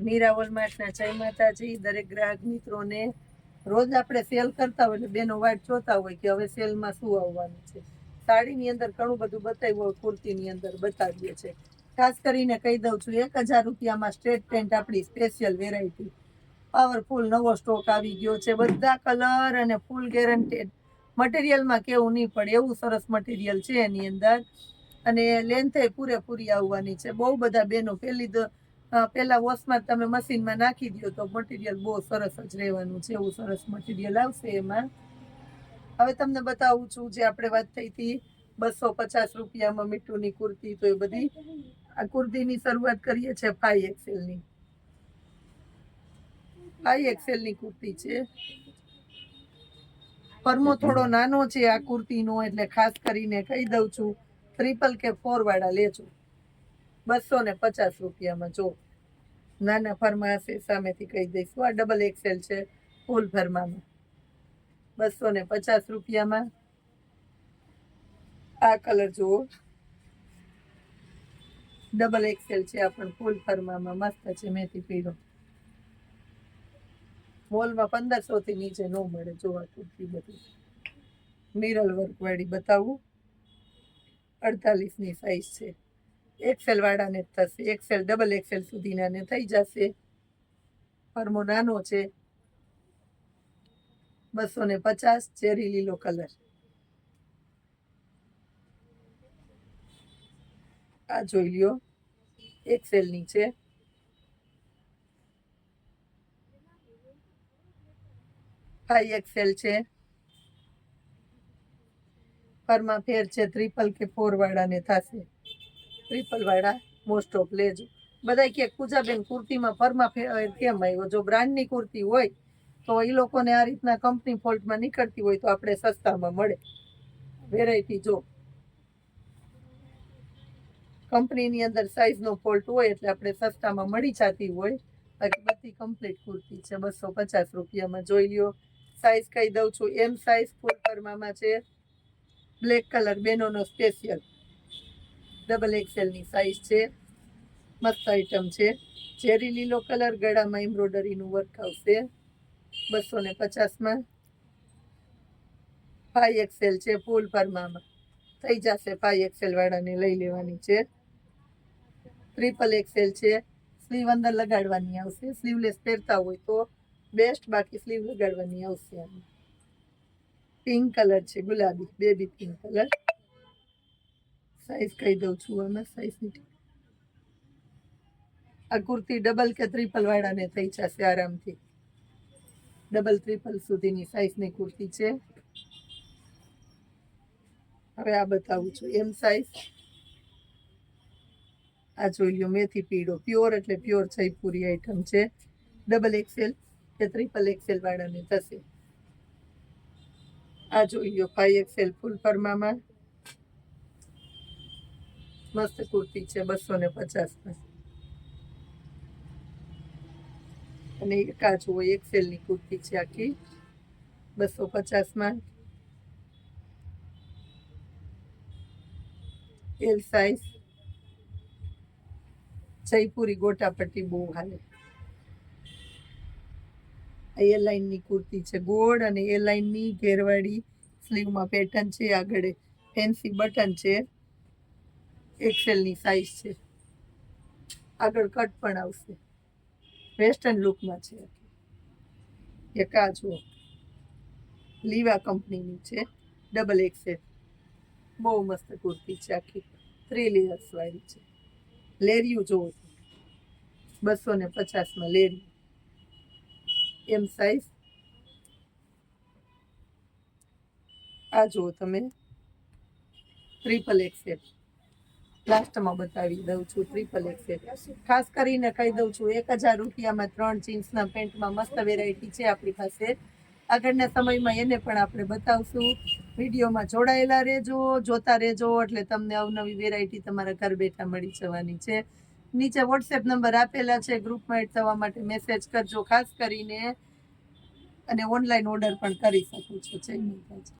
મીરાવલ માર્ટના જય માતાજી, દરેક ગ્રાહક મિત્રોને રોજ આપણે સેલ કરતા હોય એટલે બેનો વાટ જોતા હોય કે હવે સેલમાં શું આવવાનું છે. સાડીની અંદર ઘણું બધું બતાવ્યું હોય, કુર્તીની અંદર બતાવીએ છે ખાસ કરીને કહી દઉં છું, એક હજાર રૂપિયામાં સ્ટ્રેટ પેન્ટ આપણી સ્પેશિયલ વેરાયટી પાવરફુલ નવો સ્ટોક આવી ગયો છે. બધા કલર અને ફૂલ ગેરંટેડ મટીરિયલમાં કેવું નહીં પડે, એવું સરસ મટીરિયલ છે એની અંદર. અને લેન્થે પૂરેપૂરી આવવાની છે. બહુ બધા બેનો પહેલી પહેલા વોશમાં તમે મશીનમાં નાખી દો તો મટીરિયલ બહુ સરસ જ રહેવાનું છે, એવું સરસ મટીરિયલ આવશે એમાં. હવે તમને બતાવું છું, જે આપણે વાત થઈ હતી, બસો પચાસ રૂપિયામાં મીઠુંની કુર્તી તો એ બધી. આ કુર્તીની શરૂઆત કરીએ છીએ ફાઈ એક્સેલની. ફાઈ એક્સેલની કુર્તી છે. પરમો થોડો નાનો છે આ કુર્તીનો, એટલે ખાસ કરીને કહી દઉં છું ટ્રિપલ કે ફોર વાળા લેજો. બસો ને પચાસ રૂપિયામાં, જો. નાના ફરમાં હશે સામેથી કહી દઈશું. આ ડબલ એક્સેલ છે ફૂલ ફરમામાં. બસો ને પચાસ રૂપિયામાં. આ કલર જુઓ. ડબલ એક્સેલ છે, આ પણ ફૂલ ફરમામાં. મસ્ત છે, મેથી પીળો. મોલમાં પંદરસો થી નીચે ન મળે, જોવા કુર્તી બધી. મિરલ વર્ક વાળી બતાવું. અડતાલીસની સાઈઝ છે. એક્સેલ વાળાને થશે. એક્સેલ ડબલ એક્સેલ સુધીનાને થઈ જશે. ફરમો નાનો છે. બસો ને પચાસ ચેરી લીલો કલર. આ જોઈ લ્યો. એક્સેલની છે. ફાઈ એક્સેલ છે. ફરમાં ફેર છે. ટ્રિપલ કે ફોર વાળાને થશે. ટ્રિપલ વાળા મોસ્ટ ઓફ લેજો બધા કે પૂજાબેન કુર્તીમાં ફરમાં કેમ આવ્યો જો બ્રાન્ડની કુર્તી હોય, તો એ લોકોને આ રીતના કંપની ફોલ્ટમાં નીકળતી હોય તો આપણે સસ્તામાં મળે. વેરાયટી જો. કંપનીની અંદર સાઈઝનો ફોલ્ટ હોય એટલે આપણે સસ્તામાં મળી જતી હોય. બાકી બધી કમ્પ્લીટ કુર્તી છે. બસો પચાસ રૂપિયામાં. જોઈ લ્યો. સાઈઝ કહી દઉં છું. એમ સાઈઝ ફૂલ ફરમામાં છે. બ્લેક કલર બેનોનો સ્પેશિયલ ડબલ એક્સેલની સાઇઝ છે. મસ્ત આઈટમ છે. ચેરી લીલો કલર ગળામાં એમ્બ્રોડરીનું વર્ક આવશે. બસો ને પચાસમાં. ફાઈ એક્સેલ છે ફૂલ ફરમામાં થઈ જશે ફાઈ એક્સેલ વાળાને લઈ લેવાની છે. ટ્રિપલ એક્સેલ છે. સ્લીવ અંદર લગાડવાની આવશે. સ્લીવલેસ પહેરતા હોય તો બેસ્ટ બાકી સ્લીવ લગાડવાની આવશે. પિંક કલર છે, ગુલાબી બેબી પિંક કલર સાઈઝ કહી દઉં છું એમાં સાઈઝની આ કુર્તી ડબલ કે ત્રિપલ વાળાને થઈ જશે આરામથી. ડબલ ત્રિપલ સુધીની સાઈઝની કુર્તી છે. હવે આ બતાવું છું, એમ સાઈઝ આ જોઈ લ્યો મેથી પીળો પ્યોર એટલે પ્યોર જયપુરી આઈટમ છે. ડબલ એક્સેલ કે ત્રિપલ એક્સેલ વાળાને થશે. આ જોઈ લ્યો ફાઈવ એક્સેલ ફૂલ ફરમામાં. મસ્ત કુર્તી છે, બસો ને પચાસમાં અને એક જુઓ એક્સેલની કુર્તી છે આખી, બસો પચાસમાં એલ સાઈઝ. જયપુરી ગોટાપટ્ટી બહુ હાલે. એ લાઈનની કુર્તી છે, ગોળ અને એ લાઇનની ઘેરવાળી સ્લીવમાં પેટર્ન છે આગળ. ફેન્સી બટન છે. એક્સેલની સાઈઝ છે. આગળ કટ પણ આવશે. વેસ્ટર્ન લુકમાં છે. એક આ જુઓ. લીવા કંપનીની છે. ડબલ એક્સેલ બહુ મસ્ત કુર્તી છે આખી. થ્રી લેયર્સ વાળી છે. લેરિયું જોવો બસો ને પચાસમાં લેરિયું એમ સાઈઝ આ જુઓ તમે. ટ્રિપલ એક્સેલ લાસ્ટમાં બતાવી દઉં છું ટ્રિપલ એક્સેલ ખાસ કરીને કહી દઉં છું, એક હજાર રૂપિયામાં ત્રણ જીન્સના પેન્ટમાં મસ્ત વેરાયટી છે આપણી પાસે. આગળના સમયમાં એને પણ આપણે બતાવશું. વિડીયોમાં જોડાયેલા રહેજો, જોતા રહેજો, એટલે તમને અવનવી વેરાયટી તમારા ઘર બેઠા મળી જવાની છે. નીચે વોટ્સએપ નંબર આપેલા છે, ગ્રુપમાં એડ થવા માટે મેસેજ કરજો, ખાસ કરીને. અને ઓનલાઈન ઓર્ડર પણ કરી શકો છો. જય માતાજી.